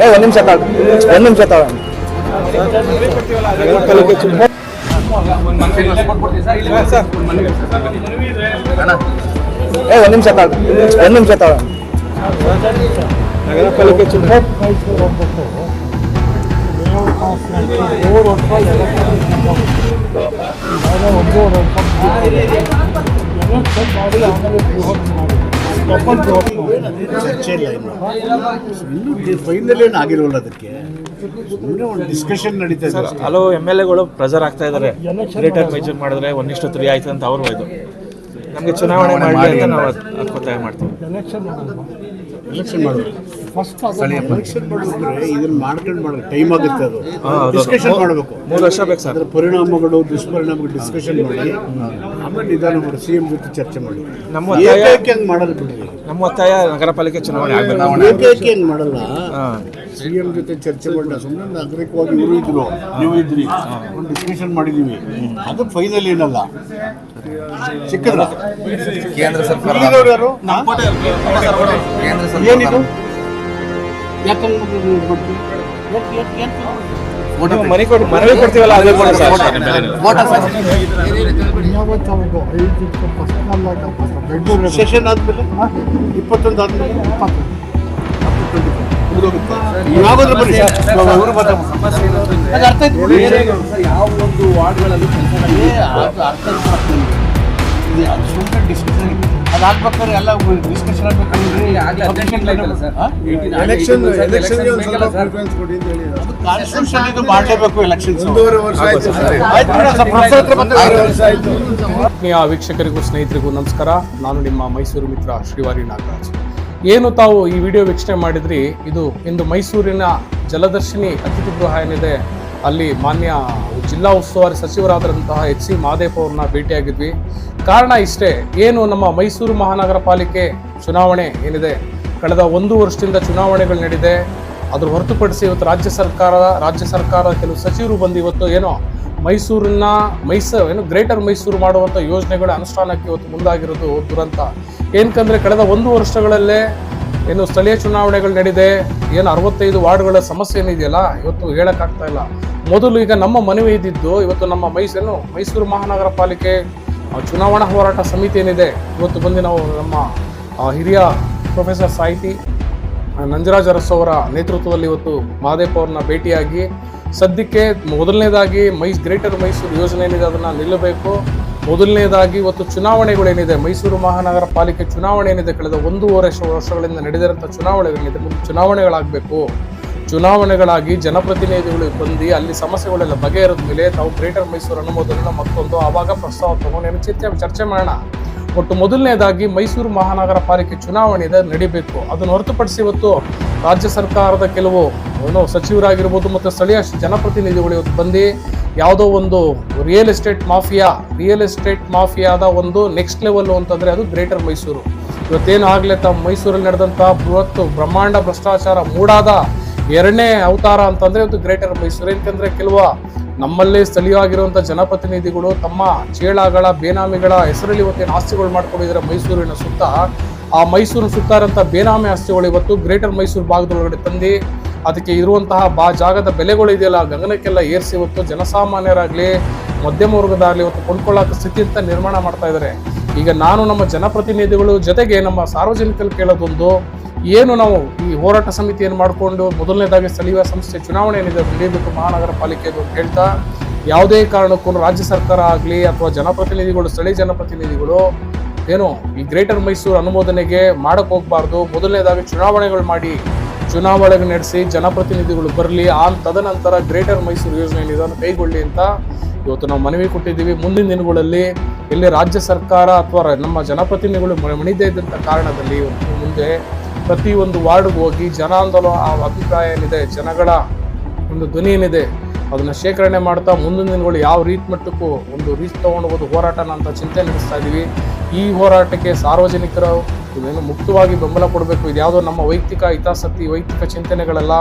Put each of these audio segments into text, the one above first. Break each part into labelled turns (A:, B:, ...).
A: ಏ, ಒಂದು ನಿಮಿಷ ತಾಳು. ಒಂದು ನಿಮಿಷ ತಾಳು. ಏ, ಒಂದು ನಿಮಿಷ ತಾಳು. ಒಂದು ನಿಮಿಷ ತಾಳು.
B: ಚರ್ಚೆ ಇಲ್ಲ ಇನ್ನು ಒಂದು ಡಿಸ್ಕಷನ್ ಇದೆ.
C: ಹಲವು ಎಂ ಎಲ್ ಎಗಳು ಪ್ರೆಸರ್ ಆಗ್ತಾ ಇದ್ದಾರೆ. ಗ್ರೇಟರ್ ಮೇಜರ್ ಮಾಡಿದ್ರೆ ಒಂದಿಷ್ಟು ತ್ರೀ ಆಯ್ತು ಅಂತ ಅವರು ಇದು ನಮಗೆ ಚುನಾವಣೆ ಮಾಡಿ ಅಂತ ನಾವು ಮಾಡ್ತೀವಿ.
B: ಎಲೆಕ್ಷನ್ ಮಾಡಬೇಕು ಎಲೆಕ್ಷನ್ ಮಾಡಬೇಕಂದ್ರೆ ಇದನ್ನ ಮಾಡ್ಕೊಂಡು ಮಾಡೋ ಟೈಮ್ ಆಗುತ್ತೆ ಅದು. ಡಿಸ್ಕಷನ್ ಮಾಡಬೇಕು.
C: ಮೂರು ವರ್ಷ ಬೇಕು ಸರ್.
B: ಅದರ ಪರಿಣಾಮಗಳು ದುಷ್ಪರಿಣಾಮಗಳು ಡಿಸ್ಕಷನ್ ಮಾಡಿ ಆಮೇಲೆ ನಿಧಾನ ಮಾಡಿ ಸಿ ಎಂ ಜೊತೆ ಚರ್ಚೆ ಮಾಡಿ.
C: ನಮ್ಮ
B: ಏಕೈಕೆ ಹಂಗೆ ಮಾಡಲ್ಲ ಬಿಡ್ರಿ
C: ನಮ್ಮ ಒತ್ತಾಯ ನಗರ ಪಾಲಿಕೆ ಚುನಾವಣೆ
B: ಏಕೈಕೆ ಹಂಗೆ ಮಾಡಲ್ಲ?
C: ಸಿಎಂ
B: ಸಿ ಎಂ ಜೊತೆ ಚರ್ಚೆ ಮಾಡಿ ಸುಮ್ಮನೆ ನಾಗರಿಕವಾಗಿ ಇವರು ಇದ್ರು ನೀವು ಇದ್ರಿ ಒಂದು ಡಿಸ್ಕಷನ್ ಮಾಡಿದೀವಿ ಅದು ಫೈನಲ್ ಏನಲ್ಲ. ಸಿಕ್ಕಿದ್ರ
D: ಕೇಂದ್ರ ಸರ್ಕಾರ
B: ಏನಿದು?
C: ಮನೆ ಕೊಟ್ಟು ಮನವಿ ಕೊಡ್ತೀವಲ್ಲ ಅದೇ ಕೊಡಿ ಸರ್
B: ಸೆಷನ್ ಆದ್ಮೇಲೆ ಇಪ್ಪತ್ತೊಂದು ಆದ್ಮೇಲೆ. ಯಾವಾಗಾದ್ರೂ ಬನ್ನಿ. ಅದು ಅರ್ಥ ಆಯ್ತು.
D: ಯಾವ ಒಂದು ವಾರ್ಡ್ಗಳಲ್ಲಿ
B: ಅರ್ಥ ನಮ್ಗೆ. ಇದು ಸುಮ್ನೆ discussion. ಅದು ಹಾಕ್ಬೇಕಾದ್ರೆ ಎಲ್ಲ ಡಿಸ್ಕಷನ್
E: ಎಲೆಕ್ಷನ್ ಎಲೆಕ್ಷನ್ಗೆ ಒಂದು ಸ್ವಲ್ಪ ಕೊಡಿ ಅಂತ ಹೇಳಿ
B: ಕಾನ್ಸ್ಟಿಟ್ಯೂಷನ್ ಇದು ಮಾಡಲೇಬೇಕು ಎಲೆಕ್ಷನ್ಸ್
E: ಒಂದೂವರೆ ವರ್ಷ ಆಯ್ತು ಸರ್.
B: ಆಯ್ತು ಬಿಡಿ, ಸ್ವಲ್ಪ ಪ್ರೊಫೆಸರ್
E: ವರ್ಷ ಆಯ್ತು.
F: ಆತ್ಮೀಯ ವೀಕ್ಷಕರಿಗೂ ಸ್ನೇಹಿತರಿಗೂ ನಮಸ್ಕಾರ. ನಾನು ನಿಮ್ಮ ಮೈಸೂರು ಮಿತ್ರ ಶ್ರೀವಾರಿ ನಾಗರಾಜ್. ಏನು ತಾವು ಈ ವಿಡಿಯೋ ವೀಕ್ಷಣೆ ಮಾಡಿದ್ರಿ? ಇದು ಇಂದು ಮೈಸೂರಿನ ಜಲದರ್ಶಿನಿ ಅತಿಥಿ ಗೃಹ ಏನಿದೆ ಅಲ್ಲಿ ಮಾನ್ಯ ಜಿಲ್ಲಾ ಉಸ್ತುವಾರಿ ಸಚಿವರಾದಂತಹ ಎಚ್ ಸಿ ಮಾದೇಪ ಅವ್ರನ್ನ ಭೇಟಿಯಾಗಿದ್ವಿ. ಕಾರಣ ಇಷ್ಟೇ, ಏನು ನಮ್ಮ ಮೈಸೂರು ಮಹಾನಗರ ಪಾಲಿಕೆ ಚುನಾವಣೆ ಏನಿದೆ, ಕಳೆದ ಒಂದು ವರ್ಷದಿಂದ ಚುನಾವಣೆಗಳು ನಡೆದಿದೆ, ಅದ್ರ ಹೊರತುಪಡಿಸಿ ಇವತ್ತು ರಾಜ್ಯ ಸರ್ಕಾರ, ರಾಜ್ಯ ಸರ್ಕಾರದ ಕೆಲವು ಸಚಿವರು ಬಂದು ಇವತ್ತು ಏನೋ ಮೈಸೂರನ್ನ ಮೈಸೂರು ಏನು ಗ್ರೇಟರ್ ಮೈಸೂರು ಮಾಡುವಂಥ ಯೋಜನೆಗಳ ಅನುಷ್ಠಾನಕ್ಕೆ ಇವತ್ತು ಮುಂದಾಗಿರೋದು ದುರಂತ. ಏನಕ್ಕಂದರೆ ಕಳೆದ ಒಂದು ವರ್ಷಗಳಲ್ಲೇ ಏನು ಸ್ಥಳೀಯ ಚುನಾವಣೆಗಳು ನಡೆದಿದೆ ಏನು ಅರವತ್ತೈದು ವಾರ್ಡ್ಗಳ ಸಮಸ್ಯೆ ಏನಿದೆಯಲ್ಲ ಇವತ್ತು ಹೇಳೋಕ್ಕಾಗ್ತಾ ಇಲ್ಲ. ಮೊದಲು ಈಗ ನಮ್ಮ ಮನವಿ ಇದ್ದಿದ್ದು ಇವತ್ತು ನಮ್ಮ ಮೈಸೂರು ಮೈಸೂರು ಮಹಾನಗರ ಪಾಲಿಕೆ ಚುನಾವಣಾ ಹೋರಾಟ ಸಮಿತಿ ಏನಿದೆ, ಇವತ್ತು ಬಂದು ನಾವು ನಮ್ಮ ಹಿರಿಯ ಪ್ರೊಫೆಸರ್ ಸಾಹಿತಿ ನಂಜರಾಜ್ ಅರಸ್ ಅವರ ನೇತೃತ್ವದಲ್ಲಿ ಇವತ್ತು ಮಹದೇಪ್ ಅವ್ರನ್ನ ಭೇಟಿಯಾಗಿ ಸದ್ಯಕ್ಕೆ ಮೊದಲನೇದಾಗಿ ಮೈಸ್, ಗ್ರೇಟರ್ ಮೈಸೂರು ಯೋಜನೆ ಏನಿದೆ ಅದನ್ನು ನಿಲ್ಲಬೇಕು. ಮೊದಲನೇದಾಗಿ ಇವತ್ತು ಚುನಾವಣೆಗಳೇನಿದೆ, ಮೈಸೂರು ಮಹಾನಗರ ಪಾಲಿಕೆ ಚುನಾವಣೆ ಏನಿದೆ, ಕಳೆದ ಒಂದೂವರೆ ವರ್ಷ- ವರ್ಷಗಳಿಂದ ನಡೆದಿರುವಂಥ ಚುನಾವಣೆಗಳೇನಿದೆ ಚುನಾವಣೆಗಳಾಗಬೇಕು. ಚುನಾವಣೆಗಳಾಗಿ ಜನಪ್ರತಿನಿಧಿಗಳು ಬಂದು ಅಲ್ಲಿ ಸಮಸ್ಯೆಗಳೆಲ್ಲ ಬಗೆಹರಿದ ಮೇಲೆ ತಾವು ಗ್ರೇಟರ್ ಮೈಸೂರು ಅನುಮೋದನೆಯನ್ನು ಮತ್ತೊಂದು ಆವಾಗ ಪ್ರಸ್ತಾವ ತಗೊಂಡು ಚರ್ಚೆ ಚರ್ಚೆ ಮಾಡೋಣ. ಒಟ್ಟು ಮೊದಲನೇದಾಗಿ ಮೈಸೂರು ಮಹಾನಗರ ಪಾಲಿಕೆ ಚುನಾವಣೆ ಇದೆ, ನಡಿಬೇಕು. ಅದನ್ನು ಹೊರತುಪಡಿಸಿ ಇವತ್ತು ರಾಜ್ಯ ಸರ್ಕಾರದ ಕೆಲವು, ಏನು ಸಚಿವರಾಗಿರ್ಬೋದು ಮತ್ತು ಸ್ಥಳೀಯ ಜನಪ್ರತಿನಿಧಿಗಳು ಇವತ್ತು ಬಂದು ಯಾವುದೋ ಒಂದು real estate mafia real estate ಮಾಫಿಯಾದ ಒಂದು ನೆಕ್ಸ್ಟ್ ಲೆವೆಲ್ ಅಂತಂದರೆ ಅದು ಗ್ರೇಟರ್ ಮೈಸೂರು ಇವತ್ತೇನು ಆಗಲೇ ತಮ್ಮ ಮೈಸೂರಲ್ಲಿ ನಡೆದಂಥ ಬೃಹತ್ತು ಬ್ರಹ್ಮಾಂಡ ಭ್ರಷ್ಟಾಚಾರ ಮೂಡಾದ ಎರಡನೇ ಅವತಾರ ಅಂತಂದರೆ ಇದು ಗ್ರೇಟರ್ ಮೈಸೂರು. ಯಾಕಂದರೆ ಕೆಲವು ನಮ್ಮಲ್ಲೇ ಸ್ಥಳೀಯವಾಗಿರುವಂಥ ಜನಪ್ರತಿನಿಧಿಗಳು ತಮ್ಮ ಚೇಳಗಳ, ಬೇನಾಮಿಗಳ ಹೆಸರಲ್ಲಿ ಇವತ್ತೇನು ಆಸ್ತಿಗಳು ಮಾಡ್ಕೊಂಡಿದ್ದಾರೆ ಮೈಸೂರಿನ ಸುತ್ತ. ಆ ಮೈಸೂರಿನ ಸುತ್ತ ಇರೋಂಥ ಬೇನಾಮಿ ಆಸ್ತಿಗಳು ಇವತ್ತು ಗ್ರೇಟರ್ ಮೈಸೂರು ಭಾಗದೊಳಗಡೆ ತಂದು, ಅದಕ್ಕೆ ಇರುವಂತಹ ಬಾ ಜಾಗದ ಬೆಲೆಗಳು ಇದೆಯಲ್ಲ, ಗಗನಕ್ಕೆಲ್ಲ ಏರಿಸಿ ಇವತ್ತು ಜನಸಾಮಾನ್ಯರಾಗಲಿ, ಮಧ್ಯಮ ವರ್ಗದಾಗಲಿ ಇವತ್ತು ಕೊಂಡ್ಕೊಳ್ಳೋಕೆ ಸ್ಥಿತಿ ಅಂತ ನಿರ್ಮಾಣ ಮಾಡ್ತಾ ಇದ್ದಾರೆ. ಈಗ ನಾನು ನಮ್ಮ ಜನಪ್ರತಿನಿಧಿಗಳು ಜೊತೆಗೆ ನಮ್ಮ ಸಾರ್ವಜನಿಕರು ಕೇಳೋದೊಂದು ಏನು ನಾವು ಈ ಹೋರಾಟ ಸಮಿತಿಯನ್ನು ಮಾಡಿಕೊಂಡು ಮೊದಲನೇದಾಗಿ ಸ್ಥಳೀಯ ಸಂಸ್ಥೆ ಚುನಾವಣೆ ಏನಿದೆ ನಡೆಯಬೇಕು ಮಹಾನಗರ ಪಾಲಿಕೆದು ಅಂತ ಹೇಳ್ತಾ, ಯಾವುದೇ ಕಾರಣಕ್ಕೂ ರಾಜ್ಯ ಸರ್ಕಾರ ಆಗಲಿ ಅಥವಾ ಜನಪ್ರತಿನಿಧಿಗಳು, ಸ್ಥಳೀಯ ಜನಪ್ರತಿನಿಧಿಗಳು ಏನು ಈ ಗ್ರೇಟರ್ ಮೈಸೂರು ಅನುಮೋದನೆಗೆ ಮಾಡಕ್ಕೆ ಹೋಗಬಾರ್ದು. ಮೊದಲನೇದಾಗಿ ಚುನಾವಣೆಗಳು ಮಾಡಿ ಚುನಾವಣೆ ನಡೆಸಿ ಜನಪ್ರತಿನಿಧಿಗಳು ಬರಲಿ, ಆ ತದನಂತರ ಗ್ರೇಟರ್ ಮೈಸೂರು ಯೋಜನೆ ಏನಿದೆ ಅದನ್ನು ಕೈಗೊಳ್ಳಿ ಅಂತ ಇವತ್ತು ನಾವು ಮನವಿ ಕೊಟ್ಟಿದ್ದೀವಿ. ಮುಂದಿನ ದಿನಗಳಲ್ಲಿ ಇಲ್ಲಿ ರಾಜ್ಯ ಸರ್ಕಾರ ಅಥವಾ ನಮ್ಮ ಜನಪ್ರತಿನಿಧಿಗಳು ಮಣಿದೇ ಇದ್ದಂಥ ಕಾರಣದಲ್ಲಿ ಮುಂದೆ ಪ್ರತಿಯೊಂದು ವಾರ್ಡ್ಗೆ ಹೋಗಿ ಜನಾಂದೋಲನ ಆ ಅಭಿಪ್ರಾಯ ಏನಿದೆ, ಜನಗಳ ಒಂದು ಧ್ವನಿ ಏನಿದೆ, ಅದನ್ನು ಶೇಖರಣೆ ಮಾಡ್ತಾ ಮುಂದಿನ ದಿನಗಳು ಯಾವ ರೀತಿ ಮಟ್ಟಕ್ಕೂ ಒಂದು ರೀಚ್ ತಗೊಂಡು ಹೋರಾಟನ ಅಂತ ಚಿಂತೆ ನಡೆಸ್ತಾ ಇದ್ದೀವಿ ಈ ಹೋರಾಟಕ್ಕೆ ಸಾರ್ವಜನಿಕರು ಇದೇನು ಮುಕ್ತವಾಗಿ ಬೆಂಬಲ ಕೊಡಬೇಕು. ಇದು ಯಾವುದೋ ನಮ್ಮ ವೈಯಕ್ತಿಕ ಹಿತಾಸಕ್ತಿ, ವೈಯಕ್ತಿಕ ಚಿಂತನೆಗಳೆಲ್ಲ.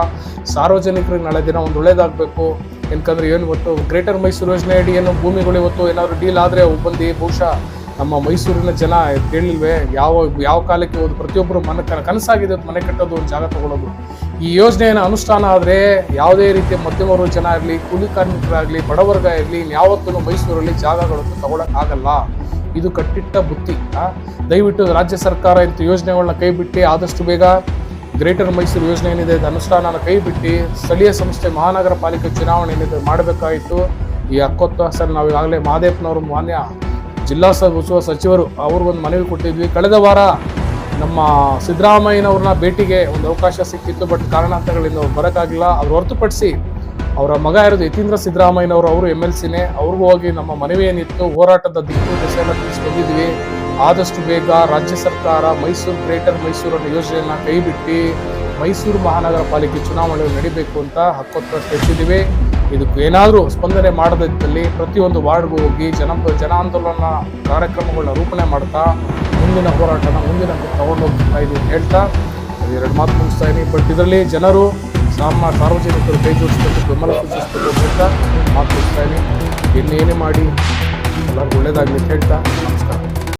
F: ಸಾರ್ವಜನಿಕರಿಗೆ ನಾಳೆ ದಿನ ಒಂದು ಒಳ್ಳೇದಾಗಬೇಕು. ಏನಕಂದ್ರೆ ಏನು ಗೊತ್ತು ಗ್ರೇಟರ್ ಮೈಸೂರು ಯೋಜನೆ ಅಡಿ ಏನು ಭೂಮಿಗಳು ಇವತ್ತು ಏನಾದರೂ ಡೀಲ್ ಆದರೆ ಬಂದು ಬಹುಶಃ ನಮ್ಮ ಮೈಸೂರಿನ ಜನ ಕೇಳಿಲ್ವೇ? ಯಾವ ಯಾವ ಕಾಲಕ್ಕೆ ಹೋದ ಪ್ರತಿಯೊಬ್ಬರು ಮನೆ ಕನ- ಕನಸಾಗಿದೆ ಮನೆ ಕಟ್ಟೋದು ಒಂದು ಜಾಗ ತಗೊಳ್ಳೋದು ಈ ಯೋಜನೆಯನ್ನು ಅನುಷ್ಠಾನ ಆದರೆ ಯಾವುದೇ ರೀತಿಯ ಮಧ್ಯಮ ವರ್ಗದ ಜನ ಆಗಲಿ, ಕೂಲಿ ಕಾರ್ಮಿಕರಾಗಲಿ ಬಡವರ್ಗ ಆಗಲಿ ಯಾವತ್ತೂ ಮೈಸೂರಲ್ಲಿ ಜಾಗಗಳನ್ನು ತಗೊಳಕ್ಕಾಗಲ್ಲ ಇದು ಕಟ್ಟಿಟ್ಟ ಬುತ್ತಿ? ದಯವಿಟ್ಟು ರಾಜ್ಯ ಸರ್ಕಾರ ಇಂಥ ಯೋಜನೆಗಳನ್ನ ಕೈ ಬಿಟ್ಟು, ಆದಷ್ಟು ಬೇಗ ಗ್ರೇಟರ್ ಮೈಸೂರು ಯೋಜನೆ ಏನಿದೆ ಇದು ಅನುಷ್ಠಾನನ ಕೈ ಬಿಟ್ಟು, ಸ್ಥಳೀಯ ಸಂಸ್ಥೆ ಮಹಾನಗರ ಪಾಲಿಕೆ ಚುನಾವಣೆ ಏನಿದೆ ಮಾಡಬೇಕಾಯಿತು. ಈ ಹಕ್ಕೊತ್ತಾಸಲ್ಲಿ ನಾವು ಈಗಾಗಲೇ ಮಹಾದೇವನವರು ಮಾನ್ಯ ಜಿಲ್ಲಾ ಉತ್ಸವ ಸಚಿವರು ಅವ್ರಿಗೊಂದು ಮನವಿ ಕೊಟ್ಟಿದ್ವಿ. ಕಳೆದ ವಾರ ನಮ್ಮ ಸಿದ್ದರಾಮಯ್ಯನವ್ರನ್ನ ಭೇಟಿಗೆ ಒಂದು ಅವಕಾಶ ಸಿಕ್ಕಿತ್ತು, ಬಟ್ ಕಾರಣಾಂತರಗಳಿಂದ ಅವ್ರು ಬರೋಕ್ಕಾಗಿಲ್ಲ. ಅವ್ರು ಹೊರತುಪಡಿಸಿ ಅವರ ಮಗ ಇರೋದು ಯತೀಂದ್ರ ಸಿದ್ದರಾಮಯ್ಯನವರು, ಅವರು ಎಂ ಎಲ್ ಸಿನೇ. ಅವ್ರಿಗೂ ಹೋಗಿ ನಮ್ಮ ಮನವಿ ಏನಿತ್ತು, ಹೋರಾಟದ ದಿಕ್ಕು, ದಿಸೆಯನ್ನು ತಿಳಿಸ್ಕೊಂಡಿದ್ವಿ. ಆದಷ್ಟು ಬೇಗ ರಾಜ್ಯ ಸರ್ಕಾರ ಮೈಸೂರು, ಗ್ರೇಟರ್ ಮೈಸೂರನ್ನು ಯೋಜನೆಯನ್ನು ಕೈಬಿಟ್ಟು ಮೈಸೂರು ಮಹಾನಗರ ಪಾಲಿಕೆ ಚುನಾವಣೆ ನಡಿಬೇಕು ಅಂತ ಹಕ್ಕೊತ್ತ ತೆಗೆದಿದ್ದೀವಿ ಇದಕ್ಕೆ ಏನಾದರೂ ಸ್ಪಂದನೆ ಮಾಡದಿದ್ದಲ್ಲಿ ಪ್ರತಿಯೊಂದು ವಾರ್ಡ್ಗೂ ಹೋಗಿ ಜನ ಜನ ಆಂದೋಲನ ಕಾರ್ಯಕ್ರಮಗಳನ್ನ ರೂಪಣೆ ಮಾಡ್ತಾ ಮುಂದಿನ ಹೋರಾಟನ ಮುಂದಿನ ತಗೊಂಡು ಹೋಗ್ತಾ ಇದೀವಿ ಅಂತ ಹೇಳ್ತಾ ಎರಡು ಮಾತು ಮುಗಿಸ್ತಾ ಇದೀನಿ. ಬಟ್ ಇದರಲ್ಲಿ ಜನರು ಸಾಮ, ಸಾರ್ವಜನಿಕರು ಕೈ ಜೋಡಿಸ್ಬೇಕು, ಬೆಂಬಲ ಸೂಚಿಸಬೇಕು ಅಂತ ಮಾತು ಮುಗಿಸ್ತಾ ಇದೀನಿ. ಇನ್ನೇನೇ ಮಾಡಿ ಎಲ್ಲರಿಗೂ ಒಳ್ಳೇದಾಗಲಿ ಹೇಳ್ತಾ ನಮಸ್ಕಾರ.